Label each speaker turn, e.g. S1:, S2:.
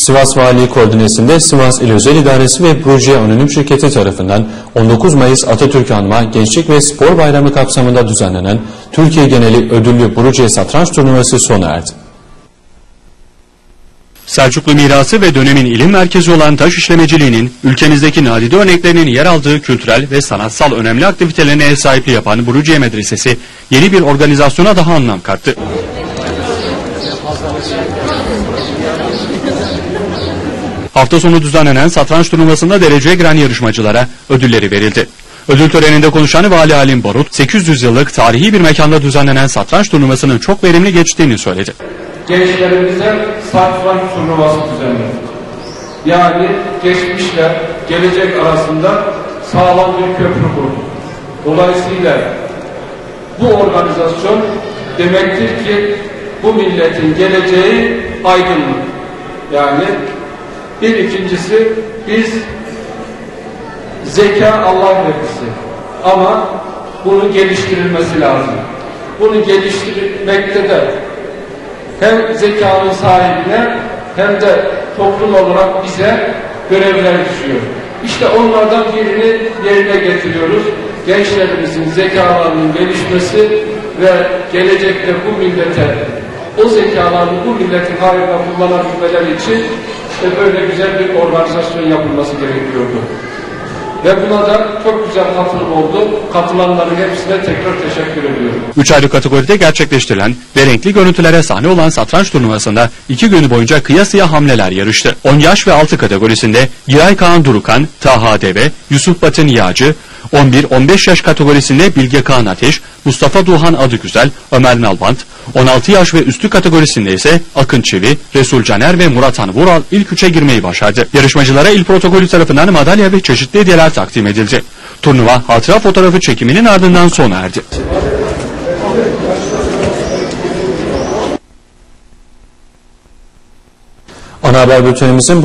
S1: Sivas Valiliği koordinesinde Sivas İl Özel İdaresi ve Proje Anonim Şirketi tarafından 19 Mayıs Atatürk Anma Gençlik ve Spor Bayramı kapsamında düzenlenen Türkiye geneli ödüllü Bruce Satranç Turnuvası sona erdi.
S2: Selçuklu mirası ve dönemin ilim merkezi olan taş işlemeciliğinin ülkemizdeki nadide örneklerinin yer aldığı kültürel ve sanatsal önemli aktivitelerine ev sahipliği yapan Buruciye Medresesi yeni bir organizasyona daha anlam kattı. Hafta sonu düzenlenen satranç turnuvasında dereceye giren yarışmacılara ödülleri verildi. Ödül töreninde konuşan Vali Halim Barut, 800 yıllık tarihi bir mekanda düzenlenen satranç turnuvasının çok verimli geçtiğini söyledi.
S3: gençlerimize satranç turnuvası düzenledik. Yani geçmişle gelecek arasında sağlam bir köprü kurduk. Dolayısıyla bu organizasyon demektir ki bu milletin geleceği aydınlık. Yani bir ikincisi biz zeka Allah vergisi ama bunu geliştirilmesi lazım. Bunu geliştirmekte de hem zekanın sahibine hem de toplum olarak bize görevler düşüyor. İşte onlardan birini yerine getiriyoruz. Gençlerimizin zekalarının gelişmesi ve gelecekte bu millete o zekalarını bu milletin hayrına kullanabilmeleri için işte böyle güzel bir organizasyon yapılması gerekiyordu. Ve buna da çok güzel katılım oldu. Katılanların hepsine tekrar teşekkür ediyorum.
S2: Üç ayrı kategoride gerçekleştirilen ve renkli görüntülere sahne olan satranç turnuvasında iki gün boyunca kıyasıya hamleler yarıştı. 10 yaş ve 6 kategorisinde Giray Kaan Durukan, Taha Deve, Yusuf Batın Yağcı, 11-15 yaş kategorisinde Bilge Kaan Ateş, Mustafa Duhan Adıgüzel, Ömer Nalbant, 16 yaş ve üstü kategorisinde ise Akın Çivi, Resul Caner ve Murat Han Vural ilk üçe girmeyi başardı. Yarışmacılara il protokolü tarafından madalya ve çeşitli hediyeler takdim edildi. Turnuva hatıra fotoğrafı çekiminin ardından sona erdi.
S1: Ana haber bültenimizin